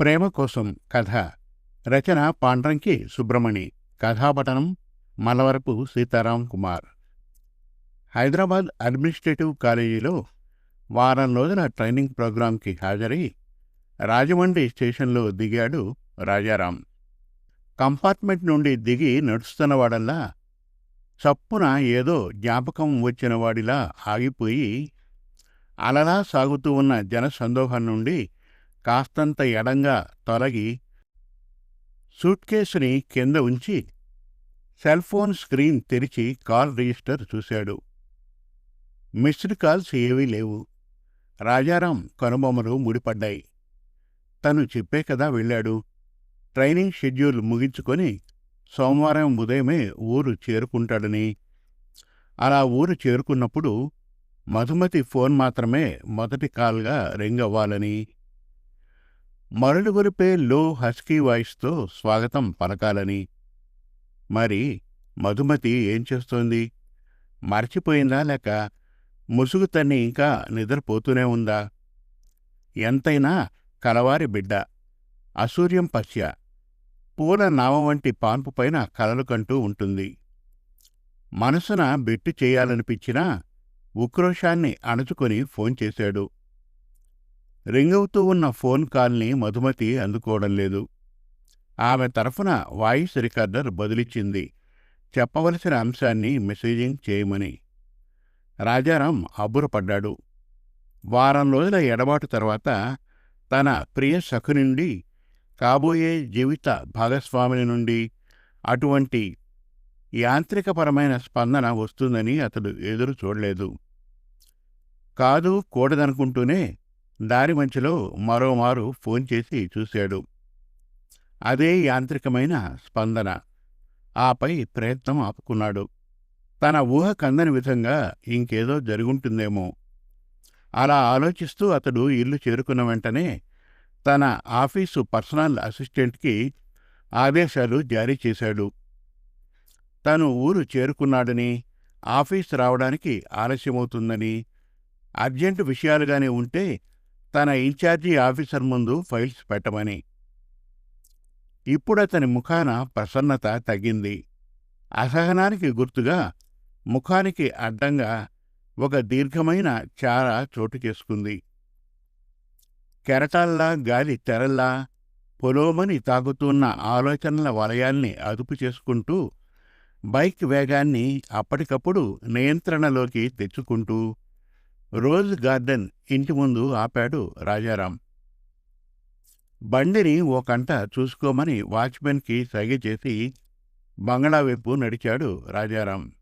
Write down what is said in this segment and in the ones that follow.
ప్రేమ కోసం కథ. రచన పాండ్రంకి సుబ్రమణి. కథాపటనం మలవరపు సీతారాం కుమార్. హైదరాబాద్ అడ్మినిస్ట్రేటివ్ కాలేజీలో వారం రోజుల ట్రైనింగ్ ప్రోగ్రాంకి హాజరై రాజమండ్రి స్టేషన్లో దిగాడు రాజారాం. కంపార్ట్మెంట్ నుండి దిగి నడుస్తున్నవాడల్లా చప్పున ఏదో జ్ఞాపకం వచ్చినవాడిలా ఆగిపోయి అలలా సాగుతూ ఉన్న జనసందోహం నుండి కాస్తంత ఎడంగా తొలగి సూట్ కేసుని కింద ఉంచి సెల్ ఫోన్ స్క్రీన్ తెరిచి కాల్ రిజిస్టర్ చూశాడు. మిస్డ్ కాల్స్ ఏవీ లేవు. రాజారాం కనుబొమ్మలు ముడిపడ్డాయి. తను చెప్పే కదా వెళ్ళాడు. ట్రైనింగ్ షెడ్యూల్ ముగించుకొని సోమవారం ఉదయమే ఊరు చేరుకుంటాడని. అలా ఊరు చేరుకున్నప్పుడు మధుమతి ఫోన్ మాత్రమే మొదటి కాల్గా రింగ్ అవ్వాలని మరలుగొలిపే లో హస్కీ వాయిస్తో స్వాగతం పలకాలని. మరి మధుమతి ఏం చేస్తోంది? మర్చిపోయిందా లేక ముసుగు తన్ని ఇంకా నిద్రపోతూనే ఉందా? ఎంతైనా కలవారి బిడ్డ అసూర్యం పశ్య. పూల నామ వంటి పాన్పు పైన కలలు కంటూ ఉంటుంది. మనసున బెట్టు చేయాలనిపించినా ఉక్రోషాన్ని అణచుకొని ఫోన్ చేశాడు. రింగవుతూ ఉన్న ఫోన్ కాల్ని మధుమతి అందుకోవడం లేదు. ఆమె తరఫున వాయిస్ రికార్డర్ బదిలిచ్చింది. చెప్పవలసిన అంశాన్ని మెసేజింగ్ చేయమని. రాజారాం అబ్బురపడ్డాడు. వారం రోజుల ఎడబాటు తర్వాత తన ప్రియ సఖు నుండి కాబోయే జీవిత భాగస్వామిని నుండి అటువంటి యాంత్రికపరమైన స్పందన వస్తుందని అతడు ఎదురు చూడలేదు. కాదు కూడదనుకుంటూనే దారి మధ్యలో మరోమారు ఫోన్ చేసి చూశాడు. అదే యాంత్రికమైన స్పందన. ఆపై ప్రయత్నం ఆపుకున్నాడు. తన ఊహ కందని విధంగా ఇంకేదో జరుగుంటుందేమో. అలా ఆలోచిస్తూ అతడు ఇల్లు చేరుకున్న వెంటనే తన ఆఫీసు పర్సనల్ అసిస్టెంట్కి ఆదేశాలు జారీ చేశాడు. తను ఊరు చేరుకున్నాడని ఆఫీస్ రావడానికి ఆలస్యమవుతుందని అర్జెంటు విషయాలుగానే ఉంటే తన ఇన్ఛార్జి ఆఫీసర్ ముందు ఫైల్స్ పెట్టమని. ఇప్పుడతని ముఖాన ప్రసన్నత తగ్గింది. అసహనానికి గుర్తుగా ముఖానికి అడ్డంగా ఒక దీర్ఘమైన చార చోటు చేసుకుంది కెరటాల్లా గాలి తెరల్లా పొలోమని తాగుతున్న ఆలోచనల వలయాల్ని అదుపు చేసుకుంటూ బైక్ వేగాన్ని అప్పటికప్పుడు నియంత్రణలోకి తెచ్చుకుంటూ రోజ్ గార్డెన్ ఇంటి ముందు ఆపాడు రాజారాం. బండిని ఓ కంట చూసుకోమని వాచ్మెన్కి సైగ చేసి బంగళా వైపు నడిచాడు రాజారాం.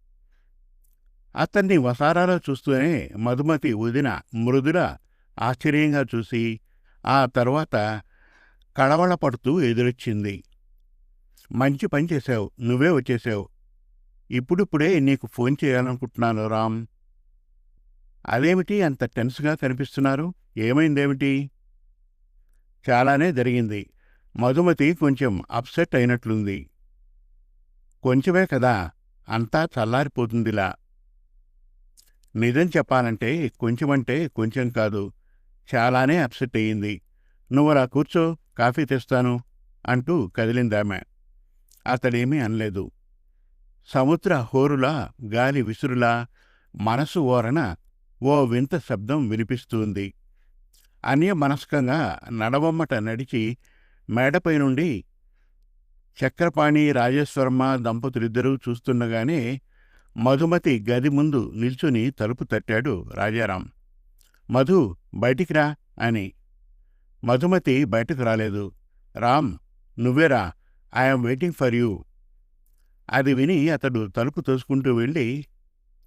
అతన్ని వసారాలో చూస్తూనే మధుమతి ఉదిన మృదుల ఆశ్చర్యంగా చూసి ఆ తర్వాత కళవళపడుతూ ఎదురొచ్చింది. మంచి పని చేశావు నువ్వే వచ్చేసావు. ఇప్పుడిప్పుడే నీకు ఫోన్ చేయాలనుకుంటున్నాను రామ్. అదేమిటి అంత టెన్స్గా కనిపిస్తున్నారు? ఏమైందేమిటి? చాలానే జరిగింది. మధుమతి కొంచెం అప్సెట్ అయినట్లుంది. కొంచెమే కదా అంతా చల్లారిపోతుందిలా. నిజం చెప్పాలంటే కొంచెమంటే కొంచెం కాదు. చాలానే అప్సెట్ అయ్యింది. నువ్వలా కూర్చో కాఫీ తెస్తాను అంటూ కదిలిందామె అతడేమీ అనలేదు. సముద్ర హోరులా గాలి విసురులా మనసు ఓరన ఓ వింత శబ్దం వినిపిస్తుంది. అన్యమనస్కంగా నడవమ్మట నడిచి మేడపై నుండి చక్రపాణి రాజేశ్వరమ్మ దంపతులిద్దరూ చూస్తుండగానే మధుమతి గది ముందు నిల్చుని తలుపు తట్టాడు రాజారాం. మధు బయటికి రా అని. మధుమతి బయటకు రాలేదు. రామ్ నువ్వేరా ఐఎమ్ వెయిటింగ్ ఫర్ యూ. అది విని అతడు తలుపు తోసుకుంటూ వెళ్ళి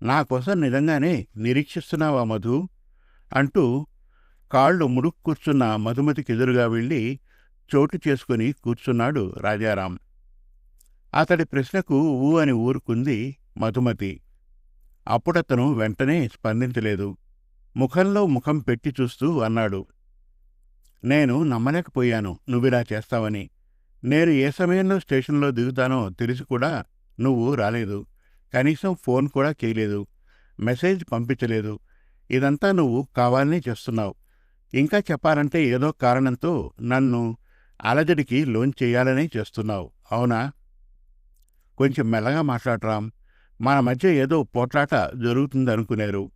నా కోసం నిజంగానే నిరీక్షిస్తున్నావా మధు? అంటూ కాళ్ళు ముడుక్కు కూర్చున్న మధుమతికి ఎదురుగా వెళ్ళి చోటు చేసుకుని కూర్చున్నాడు రాజారాం. అతడి ప్రశ్నకు ఊ అని ఊరుకుంది మధుమతి. అప్పుడతను వెంటనే స్పందించలేదు. ముఖంలో ముఖం పెట్టి చూస్తూ అన్నాడు. నేను నమ్మలేకపోయాను నువ్విలా చేస్తావని. నేను ఏ సమయంలో స్టేషన్లో దిగుతానో తెలిసి కూడా నువ్వు రాలేదు. కనీసం ఫోన్ కూడా చేయలేదు. మెసేజ్ పంపించలేదు. ఇదంతా నువ్వు కావాలనే చేస్తున్నావు. ఇంకా చెప్పాలంటే ఏదో కారణంతో నన్ను అలజడికి లోన్ చేయాలనే చేస్తున్నావు. అవునా? కొంచెం మెల్లగా మాట్లాడరాం. మన మధ్య ఏదో పోట్లాట జరుగుతుందనుకునేరు.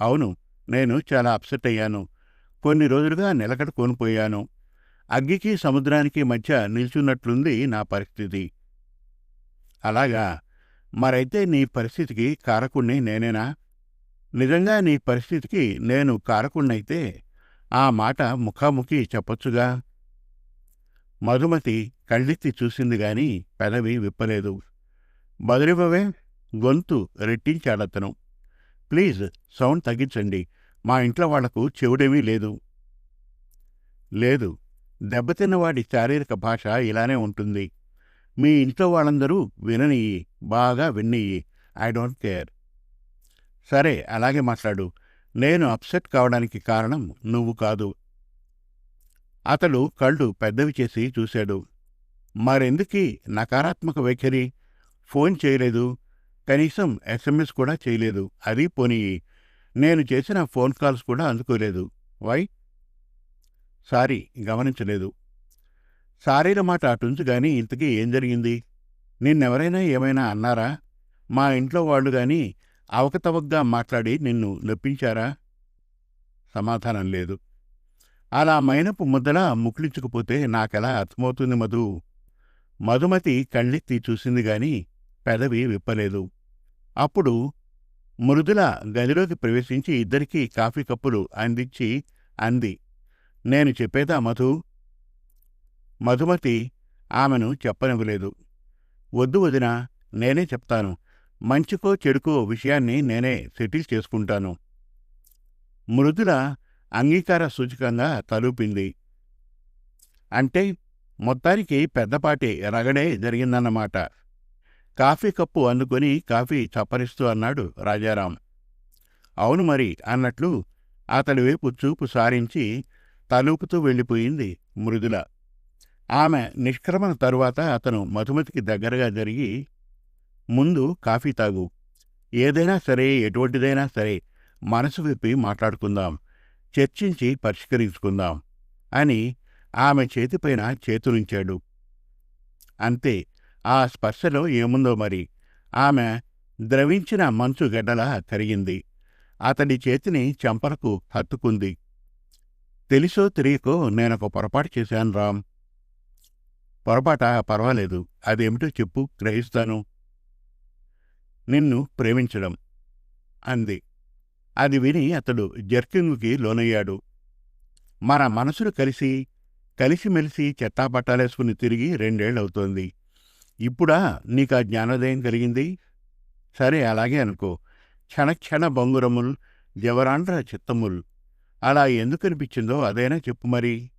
అవును నేను చాలా అప్సెట్ అయ్యాను. కొన్ని రోజులుగా నిలకడ కోల్పోయాను. అగ్గికి సముద్రానికి మధ్య నిల్చున్నట్లుంది నా పరిస్థితి. అలాగా? మరైతే నీ పరిస్థితికి కారకుణ్ణి నేనేనా? నిజంగా నీ పరిస్థితికి నేను కారకుణ్ణైతే ఆ మాట ముఖాముఖి చెప్పొచ్చుగా? మధుమతి కళ్ళెత్తి చూసింది గాని పెదవి విప్పలేదు. బదిలివవే గొంతు రెట్టించాడతను ప్లీజ్ సౌండ్ తగ్గించండి. మా ఇంట్లో వాళ్ళకు చెవుడేమీ లేదు. లేదు. దెబ్బతిన్నవాడి శారీరక భాష ఇలానే ఉంటుంది. మీ ఇంట్లో వాళ్ళందరూ విననియ్యి బాగా విన్నయ్యి. I don't care. సరే అలాగే మాట్లాడు. నేను అప్సెట్ కావడానికి కారణం నువ్వు కాదు. అతడు కళ్ళు పెద్దవి చేసి చూశాడు. మరెందుకీ నకారాత్మక వైఖరి? ఫోన్ చేయలేదు. కనీసం ఎస్ఎంఎస్ కూడా చేయలేదు. అది పోనీ నేను చేసిన ఫోన్ కాల్స్ కూడా అందుకోలేదు. వై? సారీ గమనించలేదు. సారీల మాట అటుంచు కానీ ఇంతకీ ఏం జరిగింది? నిన్నెవరైనా ఏమైనా అన్నారా? మా ఇంట్లో వాళ్ళు గాని అవకతవగ్గా మాట్లాడి నిన్ను నొప్పించారా? సమాధానం లేదు. అలా మైనపు ముద్దలా ముకులించుకుపోతే నాకెలా అర్థమవుతుంది మధు? మధుమతి కళ్ళెత్తి చూసింది గాని పెదవి విప్పలేదు. అప్పుడు మృదుల గదిలోకి ప్రవేశించి ఇద్దరికీ కాఫీ కప్పులు అందించి అంది. నేను చెప్పేదా మధు? మధుమతి ఆమెను చెప్పనివ్వలేదు. వద్దు వదిన నేనే చెప్తాను. మంచికో చెడుకో విషయాన్ని నేనే సెటిల్ చేసుకుంటాను. మృదుల అంగీకార సూచకంగా తలూపింది. అంటే మొత్తానికి పెద్దపాటి రగడే జరిగిందన్నమాట. కాఫీ కప్పు అందుకొని కాఫీ చప్పరిస్తూ అన్నాడు రాజారాం. అవును మరి అన్నట్లు అతడి వైపు చూపు సారించి తలూపుతూ వెళ్ళిపోయింది మృదుల. ఆమె నిష్క్రమణ తరువాత అతను మధుమతికి దగ్గరగా జరిగి ముందు కాఫీ తాగు. ఏదైనా సరే ఎటువంటిదైనా సరే మనసు విప్పి మాట్లాడుకుందాం. చర్చించి పరిష్కరించుకుందాం. అని ఆమె చేతిపైన చేతులుంచాడు. అంతే ఆ స్పర్శలో ఏముందో మరి. ఆమె ద్రవించిన మంచు గడ్డలా కరిగింది అతడి చేతిని చంపలకు హత్తుకుంది. తెలిసో తెలియకో నేనొక పొరపాటు చేశాను రామ్. పొరపాట? పర్వాలేదు. అదేమిటో చెప్పు. గ్రహిస్తాను. నిన్ను ప్రేమించడం. అంది. అది విని అతడు జర్కింగ్కి లోనయ్యాడు. మన మనసులు కలిసి కలిసిమెలిసి చెత్తాపట్టాలేసుకుని తిరిగి రెండేళ్ళవుతోంది ఇప్పుడా నీకు ఆ జ్ఞానోదయం కలిగింది? సరే అలాగే అనుకో. క్షణక్షణ బొంగురముల్ జవరాండ్ర చిత్తముల్. అలా ఎందుకనిపించిందో అదైనా చెప్పు మరి.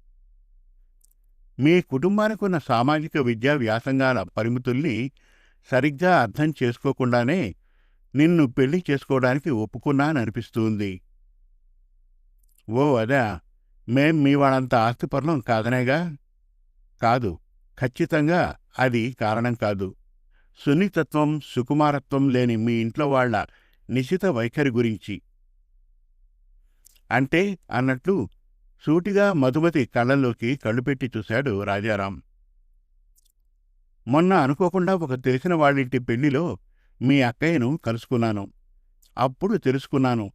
మీ కుటుంబానికి ఉన్న సామాజిక విద్యా వ్యాసంగాల పరిమితుల్ని సరిగ్గా అర్థం చేసుకోకుండానే నిన్ను పెళ్ళి చేసుకోవడానికి ఒప్పుకున్నాననిపిస్తుంది. ఓ అదా. మేం మీ వాళ్ళంత ఆస్తిపరులం కాదనేగా? కాదు. ఖచ్చితంగా అది కారణం కాదు. సున్నితత్వం సుకుమారత్వం లేని మీ ఇంట్లో వాళ్ళ నిశిత వైఖరి గురించి. అంటే అన్నట్లు సూటిగా మధుమతి కళ్ళల్లోకి కళ్ళు పెట్టి చూశాడు రాజారాం. మొన్న అనుకోకుండా ఒక తెలిసిన వాళ్ళింటి పెళ్ళిలో మీ అక్కయ్యను కలుసుకున్నాను. అప్పుడు తెలుసుకున్నాను.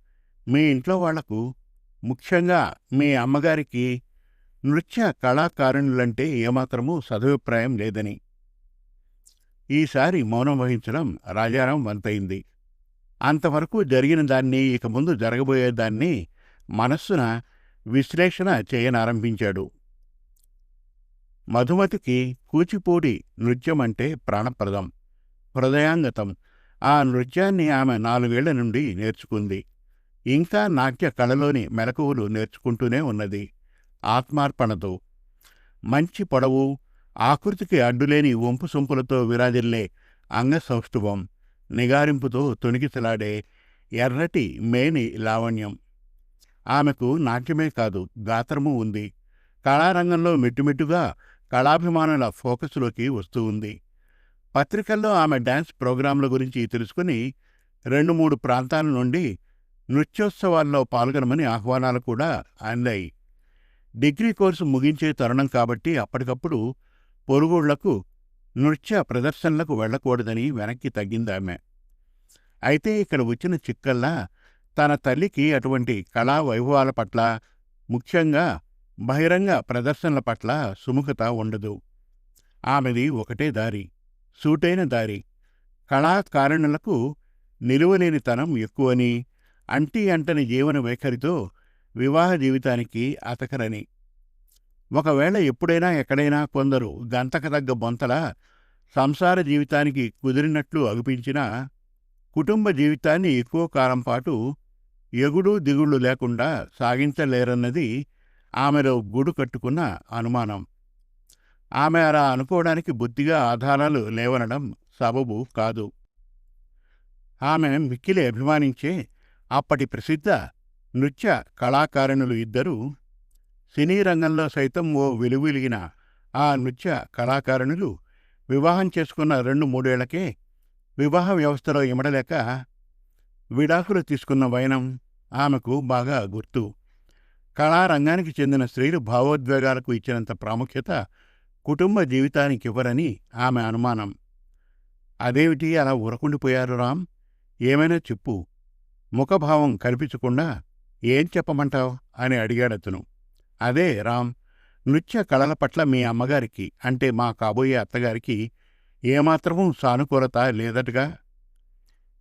మీ ఇంట్లో వాళ్ళకు ముఖ్యంగా మీ అమ్మగారికి నృత్య కళాకారుణులంటే ఏమాత్రమూ సదభిప్రాయం లేదని. ఈసారి మౌనం వహించడం రాజారాం వంతయింది అంతవరకు జరిగిన దాన్ని ఇక ముందు జరగబోయేదాన్ని మనస్సున విశ్లేషణ చేయనారంభించాడు. మధుమతికి కూచిపూడి నృత్యం అంటే ప్రాణప్రదం. హృదయాంగతం. ఆ నృత్యాన్ని ఆమె నాలుగేళ్ళ నుండి నేర్చుకుంది. ఇంకా నాట్య కళలోని మెలకువలు నేర్చుకుంటూనే ఉన్నది. ఆత్మార్పణతో. మంచి పొడవు ఆకృతికి అడ్డులేని వంపు సొంపులతో విరాజిల్లే అంగసౌష్ఠువం నిగారింపుతో తొణికిసలాడే ఎర్రటి మేని లావణ్యం. ఆమెకు నాట్యమే కాదు గాత్రము ఉంది. కళారంగంలో మెట్టుమెట్టుగా కళాభిమానుల ఫోకస్లోకి వస్తూ ఉంది. పత్రికల్లో ఆమె డ్యాన్స్ ప్రోగ్రాంల గురించి తెలుసుకుని రెండు మూడు ప్రాంతాల నుండి నృత్యోత్సవాల్లో పాల్గొనమని ఆహ్వానాలు కూడా అందాయి. డిగ్రీ కోర్సు ముగించే తరుణం కాబట్టి అప్పటికప్పుడు పొరుగుళ్ళకు నృత్య ప్రదర్శనలకు వెళ్ళకూడదని వెనక్కి తగ్గిందామె అయితే ఇక్కడ వచ్చిన చిక్కల్లా తన తల్లికి అటువంటి కళా వైభవాల పట్ల ముఖ్యంగా బహిరంగ ప్రదర్శనల పట్ల సుముఖత ఉండదు. ఆమెది ఒకటే దారి సూటైన దారి. కళాకారుణులకు నిలువలేనితనం ఎక్కువని అంటీ అంటని జీవన వైఖరితో వివాహ జీవితానికి అతకరని. ఒకవేళ ఎప్పుడైనా ఎక్కడైనా కొందరు గంతకదగ్గ బొంతల సంసార జీవితానికి కుదిరినట్లు అగుపించినా కుటుంబ జీవితాన్ని ఎక్కువ కాలం పాటు ఎగుడు దిగుళ్ళు లేకుండా సాగించలేరన్నది ఆమెలో గూడు కట్టుకున్న అనుమానం. ఆమె అలా అనుకోవడానికి బుద్ధిగా ఆధారాలు లేవనడం సబబు కాదు. ఆమె మిక్కిలి అభిమానించే అప్పటి ప్రసిద్ధ నృత్య కళాకారిణులు ఇద్దరూ సినీ రంగంలో సైతం ఓ వెలువెలిగిన ఆ నృత్య కళాకారిణులు వివాహం చేసుకున్న రెండు మూడేళ్ళకే వివాహ వ్యవస్థలో ఇమడలేక విడాకులు తీసుకున్న వైనం ఆమెకు బాగా గుర్తు. కళారంగానికి చెందిన స్త్రీలు భావోద్వేగాలకు ఇచ్చినంత ప్రాముఖ్యత కుటుంబ జీవితానికి ఇవ్వరని ఆమె అనుమానం. అదేమిటి అలా ఊరకుండిపోయారు రామ్? ఏమైనా చెప్పు. ముఖభావం కనిపించకుండా ఏం చెప్పమంటావు? అని అడిగాడతను అదే రామ్ నృత్య కళల పట్ల మీ అమ్మగారికి అంటే మా కాబోయే అత్తగారికి ఏమాత్రమూ సానుకూలత లేదటగా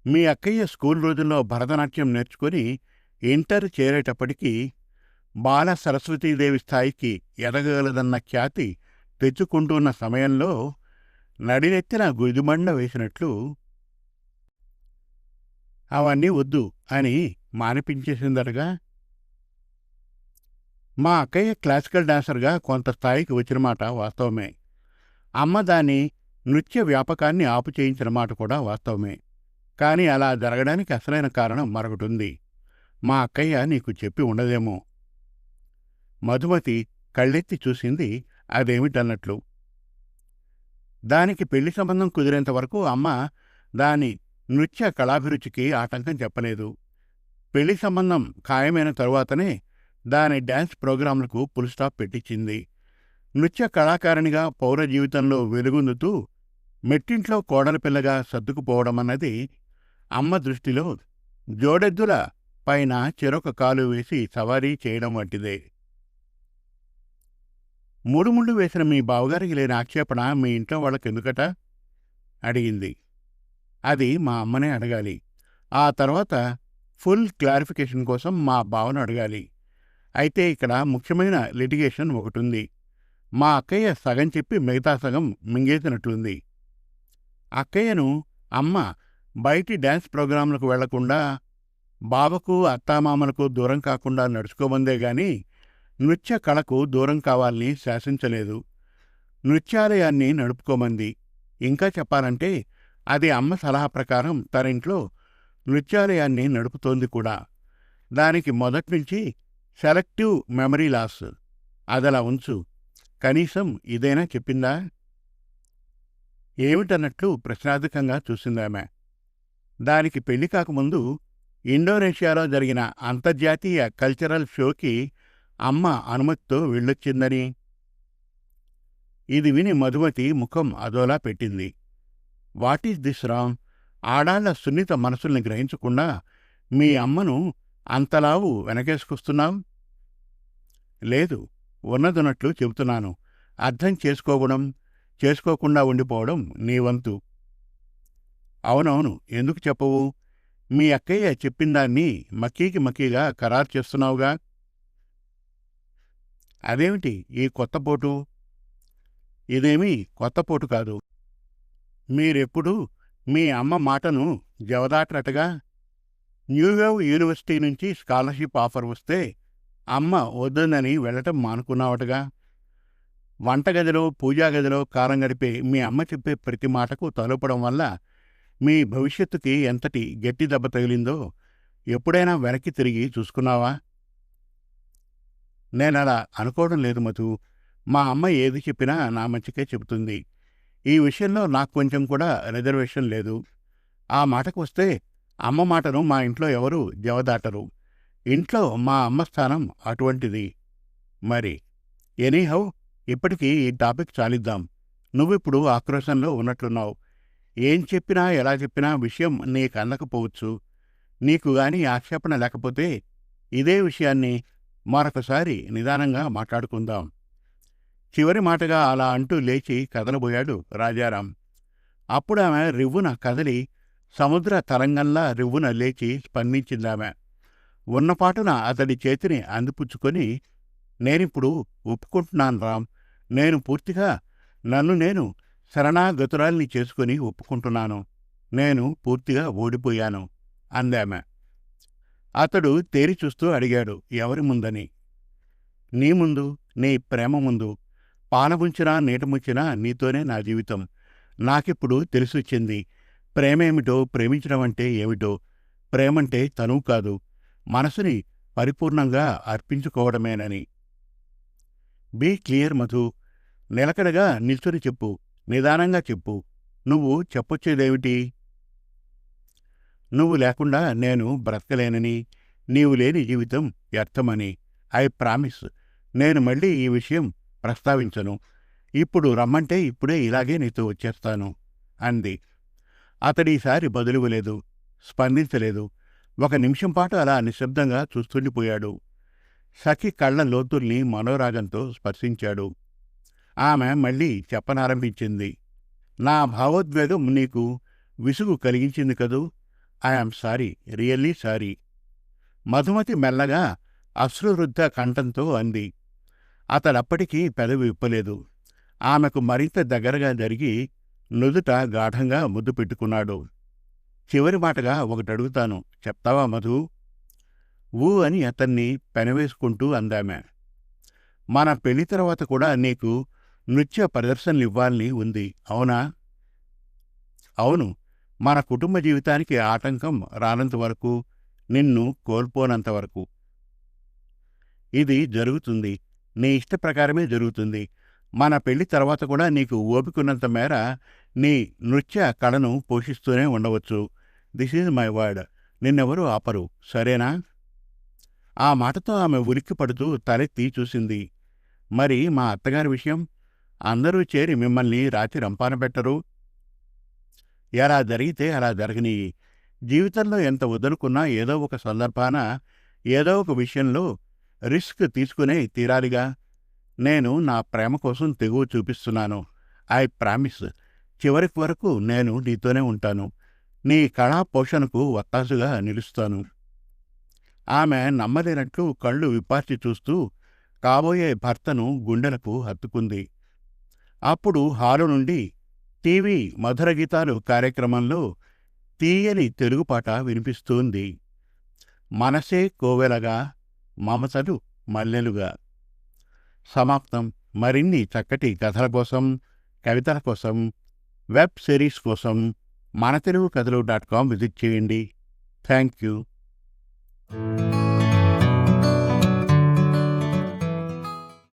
మీ అక్కయ్య స్కూల్ రోజుల్లో భరతనాట్యం నేర్చుకుని ఇంటర్ చేరేటప్పటికీ బాల సరస్వతీదేవి స్థాయికి ఎదగగలదన్న ఖ్యాతి తెచ్చుకుంటున్న సమయంలో నడినెత్తిన గుదిమండ వేసినట్లు అవన్నీ వద్దు అని మానిపించేసిందటగా. మా అక్కయ్య క్లాసికల్ డాన్సర్గా కొంత స్థాయికి వచ్చిన మాట వాస్తవమే. అమ్మ దాని నృత్య వ్యాపకాన్ని ఆపు చేయించిన మాట కూడా వాస్తవమే. కానీ అలా జరగడానికి అసలైన కారణం మరొకటి ఉంది మా అక్కయ్య నీకు చెప్పి ఉండదేమో. మధుమతి కళ్ళెత్తి చూసింది అదేమిటన్నట్లు. దానికి పెళ్ళి సంబంధం కుదిరేంత వరకు అమ్మ దాని నృత్య కళాభిరుచికి ఆటంకం చెప్పలేదు. పెళ్ళి సంబంధం ఖాయమైన తరువాతనే దాని డ్యాన్స్ ప్రోగ్రాంలకు ఫుల్ స్టాప్ పెట్టించింది నృత్య కళాకారిణిగా పౌర జీవితంలో వెలుగొందుతూ మెట్టింట్లో కోడల పిల్లగా సర్దుకుపోవడం అన్నది అమ్మ దృష్టిలో జోడెద్దుల పైన చెరొక కాలు వేసి సవారీ చేయడం వంటిదే. మూడు ముళ్ళు వేసిన మీ బావగారికి లేని ఆక్షేపణ మీ ఇంట్లో వాళ్ళకెందుకట? అడిగింది. అది మా అమ్మనే అడగాలి. ఆ తర్వాత ఫుల్ క్లారిఫికేషన్ కోసం మా బావను అడగాలి. అయితే ఇక్కడ ముఖ్యమైన లిటిగేషన్ ఒకటుంది. మా అక్కయ్య సగం చెప్పి మిగతా సగం మింగేసినట్లుంది. అక్కయ్యను అమ్మ బయటి డ్యాన్స్ ప్రోగ్రాంలకు వెళ్ళకుండా బావకు అత్తామామలకు దూరం కాకుండా నడుచుకోమందే గాని నృత్య కళకు దూరం కావాలని శాసించలేదు. నృత్యాలయాన్ని నడుపుకోమంది. ఇంకా చెప్పాలంటే అది అమ్మ సలహా ప్రకారం తన ఇంట్లో నృత్యాలయాన్ని నడుపుతోంది కూడా. దానికి మొదట్నుంచి సెలెక్టివ్ మెమరీ లాస్. అదలా ఉంచు. కనీసం ఇదైనా చెప్పిందా? ఏమిటన్నట్లు ప్రశ్నార్థకంగా చూసిందామె. దానికి పెళ్ళి కాకముందు ఇండోనేషియాలో జరిగిన అంతర్జాతీయ కల్చరల్ షోకి అమ్మ అనుమతితో వెళ్ళొచ్చిందని. ఇది విని మధుమతి ముఖం అదోలా పెట్టింది. What is this Ram? ఆడాళ్ళ సున్నిత మనసుల్ని గ్రహించకుండా మీ అమ్మను అంతలావు వెనకేసుకొస్తున్నాం? లేదు ఉన్నదున్నట్లు చెబుతున్నాను. అర్థం చేసుకోవడం చేసుకోకుండా ఉండిపోవడం నీ వంతు. అవునవును. ఎందుకు చెప్పవు? మీ అక్కయ్య చెప్పిందాన్ని మక్కీకి మక్కీగా ఖరారు చేస్తున్నావుగా? అదేమిటి ఈ కొత్త పోటు? ఇదేమీ కొత్త పోటు కాదు. మీరెప్పుడు మీ అమ్మ మాటను జవదాటరటగా? న్యూయార్క్ యూనివర్సిటీ నుంచి స్కాలర్షిప్ ఆఫర్ వస్తే అమ్మ వద్దని వెళ్ళటం మానుకున్నావటగా? వంటగదిలో పూజాగదిలో కారం గడిపే మీ అమ్మ చెప్పే ప్రతి మాటకు తలుపడం వల్ల మీ భవిష్యత్తుకి ఎంతటి గట్టి దెబ్బ తగిలిందో ఎప్పుడైనా వెనక్కి తిరిగి చూసుకున్నావా? నేనలా అనుకోవడం లేదు మధు. మా అమ్మ ఏది చెప్పినా నా మంచికే చెబుతుంది. ఈ విషయంలో నాకు కొంచెం కూడా రిజర్వేషన్ లేదు. ఆ మాటకు వస్తే అమ్మ మాటను మా ఇంట్లో ఎవరు జవదాటరు. ఇంట్లో మా అమ్మ స్థానం అటువంటిది. మరి ఎనీహౌ ఇప్పటికీ ఈ టాపిక్ చాలిద్దాం. నువ్విప్పుడు ఆక్రోశంలో ఉన్నట్లున్నావు ఏం చెప్పినా ఎలా చెప్పినా విషయం నీకు అందకపోవచ్చు నీకు గాని ఆక్షేపణ లేకపోతే ఇదే విషయాన్ని మరొకసారి నిదానంగా మాట్లాడుకుందాం. చివరి మాటగా అలా అంటూ లేచి కదలబోయాడు రాజారాం. అప్పుడు ఆమె రివ్వున కదలి సముద్ర తరంగంలా రివ్వున లేచి స్పందించిందామె. ఉన్నపాటున అతడి చేతిని అందిపుచ్చుకొని నేనిప్పుడు ఒప్పుకుంటున్నాను రామ్. నేను పూర్తిగా నన్ను నేను శరణాగతురాల్ని చేసుకుని ఒప్పుకుంటున్నాను. నేను పూర్తిగా ఓడిపోయాను అందామె. అతడు తేరి చూస్తూ అడిగాడు ఎవరి ముందని? నీ ముందు నీ ప్రేమ ముందు. పానముంచినా నీటముంచినా నీతోనే నా జీవితం. నాకిప్పుడు తెలిసొచ్చింది ప్రేమేమిటో ప్రేమించడం అంటే ఏమిటో? ప్రేమంటే తనువు కాదు మనసుని పరిపూర్ణంగా అర్పించుకోవడమేనని. Be clear Madhu. నిలకడగా నిల్చొని చెప్పు. నిదానంగా చెప్పు. నువ్వు చెప్పొచ్చేదేమిటి? నువ్వు లేకుండా నేను బ్రతకలేనని నీవు లేని జీవితం వ్యర్థమని. I promise. నేను మళ్ళీ ఈ విషయం ప్రస్తావించను. ఇప్పుడు రమ్మంటే ఇప్పుడే ఇలాగే నీతో వచ్చేస్తాను అంది. అతడీసారి బదులివ్వలేదు స్పందించలేదు. ఒక నిమిషం పాటు అలా నిశ్శబ్దంగా చూస్తుండిపోయాడు. సఖి కళ్ళ లోతుల్ని మనోరాగంతో స్పర్శించాడు. ఆమె మళ్ళీ చెప్పనారంభించింది. నా భావోద్వేగం నీకు విసుగు కలిగించింది కదూ? I am sorry really sorry Madhumati మెల్లగా అశ్రువృద్ధ కంఠంతో అంది. అతడప్పటికీ పెదవి విప్పలేదు. ఆమెకు మరింత దగ్గరగా జరిగి నుదుట గాఢంగా ముద్దు పెట్టుకున్నాడు. చివరి మాటగా ఒకటి అడుగుతాను చెప్తావా మధు? ఊ అని అతన్ని పెనవేసుకుంటూ అందామె. మన పెళ్ళి తర్వాత కూడా నీకు నృత్య ప్రదర్శనలు ఇవ్వాలని ఉంది. అవునా? అవును. మన కుటుంబ జీవితానికి ఆటంకం రానంత వరకు నిన్ను కోల్పోనంత వరకు. ఇది జరుగుతుంది. నీ ఇష్ట ప్రకారమే జరుగుతుంది. మన పెళ్ళి తర్వాత కూడా నీకు ఓపికన్నంత మేర నీ నృత్య కళను పోషిస్తూనే ఉండవచ్చు. This is my word. నిన్నెవరూ ఆపరు. సరేనా? ఆ మాటతో ఆమె ఉలిక్కి పడుతూ తలెత్తి చూసింది. మరి మా అత్తగారి విషయం? అందరూ చేరి మిమ్మల్ని రాతి రంపాన పెట్టరు. ఎలా జరిగితే అలా జరగని జీవితంలో ఎంత వదులుకున్నా ఏదో ఒక సందర్భాన ఏదో ఒక విషయంలో రిస్క్ తీసుకునే తీరాలిగా. నేను నా ప్రేమ కోసం తెగువ చూపిస్తున్నాను. I promise. చివరికి వరకు నేను నీతోనే ఉంటాను. నీ కళా పోషణకు వత్తాసుగా నిలుస్తాను. ఆమె నమ్మలేనట్లు కళ్ళు విపార్చి చూస్తూ కాబోయే భర్తను గుండెలకు హత్తుకుంది. అప్పుడు హాలు నుండి టీవీ మధుర గీతాలు కార్యక్రమంలో తీయని తెలుగు పాట వినిపిస్తుంది. మనసే కోవెలగా మమతలు మల్లెలుగా. సమాప్తం. మరిన్ని చక్కటి కథల కోసం కవితల కోసం వెబ్ సిరీస్ కోసం మన Telugu Kathalu dot com visit చేయండి. Thank you